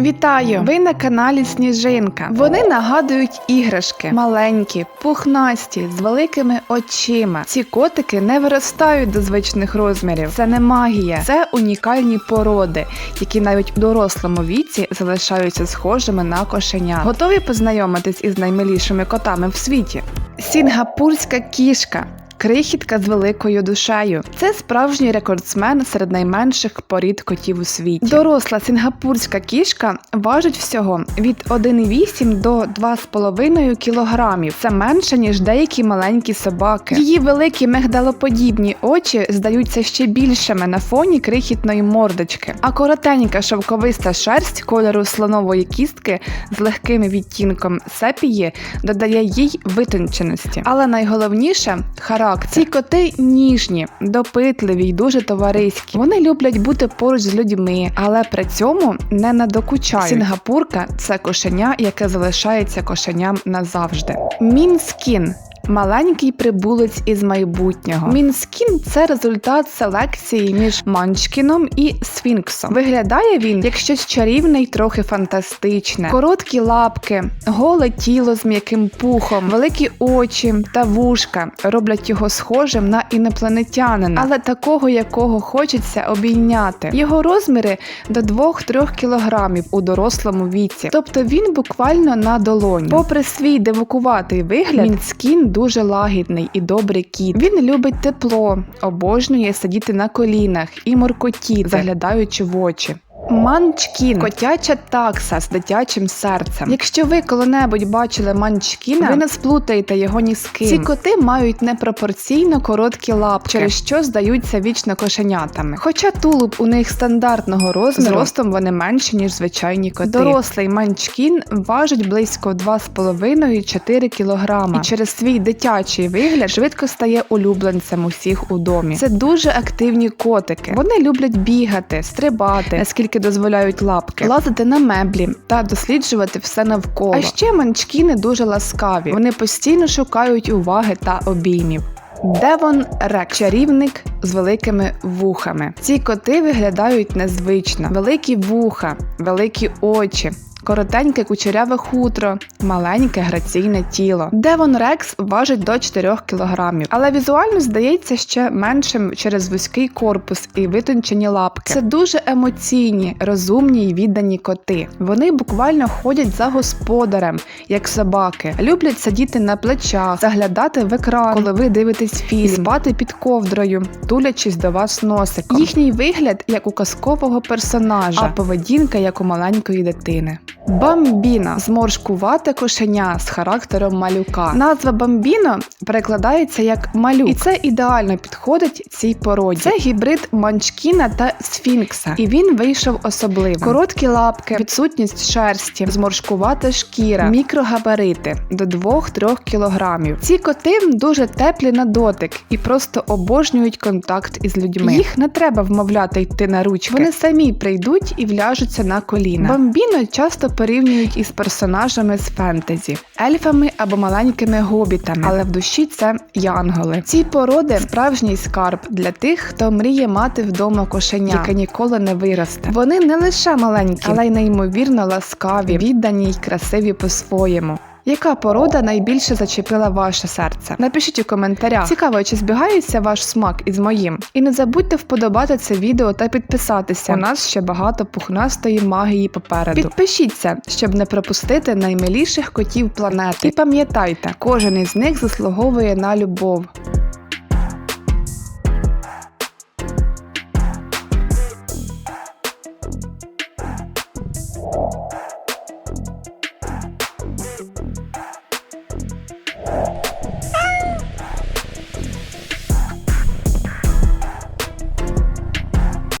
Вітаю! Ви на каналі Сніжинка. Вони нагадують іграшки, маленькі, пухнасті, з великими очима. Ці котики не виростають до звичних розмірів. Це не магія, це унікальні породи, які навіть у дорослому віці залишаються схожими на кошенят. Готові познайомитись із наймилішими котами в світі? Сінгапурська кішка. Крихітка з великою душею. Це справжній рекордсмен серед найменших порід котів у світі. Доросла сінгапурська кішка важить всього від 1,8 до 2,5 кілограмів. Це менше ніж деякі маленькі собаки. Її великі мигдалоподібні очі здаються ще більшими на фоні крихітної мордочки. А коротенька шовковиста шерсть кольору слонової кістки з легким відтінком сепії додає їй витонченості. Але найголовніше характер. Ці коти ніжні, допитливі й дуже товариські. Вони люблять бути поруч з людьми, але при цьому не надокучають. Сінгапурка це кошеня, яке залишається кошеням назавжди. Мінскін. Маленький прибулець із майбутнього. Мінскін це результат селекції між Манчкіном і Сфінксом. Виглядає він як щось чарівне й трохи фантастичне. Короткі лапки, голе тіло з м'яким пухом, великі очі та вушка роблять його схожим на інопланетянина, але такого, якого хочеться обійняти. Його розміри до 2-3 кілограмів у дорослому віці, тобто він буквально на долоні. Попри свій дивакуватий вигляд, Мінскін дуже лагідний і добрий кіт. Він любить тепло, обожнює сидіти на колінах і моркотіти, заглядаючи в очі. Манчкін котяча такса з дитячим серцем. Якщо ви коли-небудь бачили манчкіна, ви не сплутаєте його ні з ким. Ці коти мають непропорційно короткі лапки, через що здаються вічно кошенятами. Хоча тулуб у них стандартного розміру, зростом вони менші, ніж звичайні коти. Дорослий манчкін важить близько 2,5-4 кг і через свій дитячий вигляд швидко стає улюбленцем усіх у домі. Це дуже активні котики. Вони люблять бігати, стрибати, наскільки дозволяють лапки, лазити на меблі та досліджувати все навколо. А ще манчкіни дуже ласкаві. Вони постійно шукають уваги та обіймів. Девон Рек чарівник з великими вухами. Ці коти виглядають незвично: великі вуха, великі очі. Коротеньке кучеряве хутро, маленьке граційне тіло. Девон Рекс важить до 4 кг, але візуально здається ще меншим через вузький корпус і витончені лапки. Це дуже емоційні, розумні й віддані коти. Вони буквально ходять за господарем, як собаки, люблять сидіти на плечах, заглядати в екран, коли ви дивитесь фільм, спати під ковдрою, тулячись до вас носиком. Їхній вигляд як у казкового персонажа, а поведінка як у маленької дитини. Бамбіно зморшкувате кошеня з характером малюка. Назва бамбіно перекладається як малюк, і це ідеально підходить цій породі. Це гібрид манчкіна та сфінкса, і він вийшов особливим. Короткі лапки, відсутність шерсті, зморшкувата шкіра, мікрогабарити до 2-3 кілограмів. Ці коти дуже теплі на дотик і просто обожнюють контакт із людьми. Їх не треба вмовляти йти на ручки. Вони самі прийдуть і вляжуться на коліна. Бамбіно часто порівнюють із персонажами з фентезі, ельфами або маленькими гобітами, але в душі це янголи. Ці породи справжній скарб для тих, хто мріє мати вдома кошеня, яке ніколи не виросте. Вони не лише маленькі, але й неймовірно ласкаві, віддані й красиві по-своєму. Яка порода найбільше зачепила ваше серце? Напишіть у коментарях. Цікаво, чи збігається ваш смак із моїм. І не забудьте вподобати це відео та підписатися. У нас ще багато пухнастої магії попереду. Підпишіться, щоб не пропустити наймиліших котів планети. І пам'ятайте, кожен із них заслуговує на любов,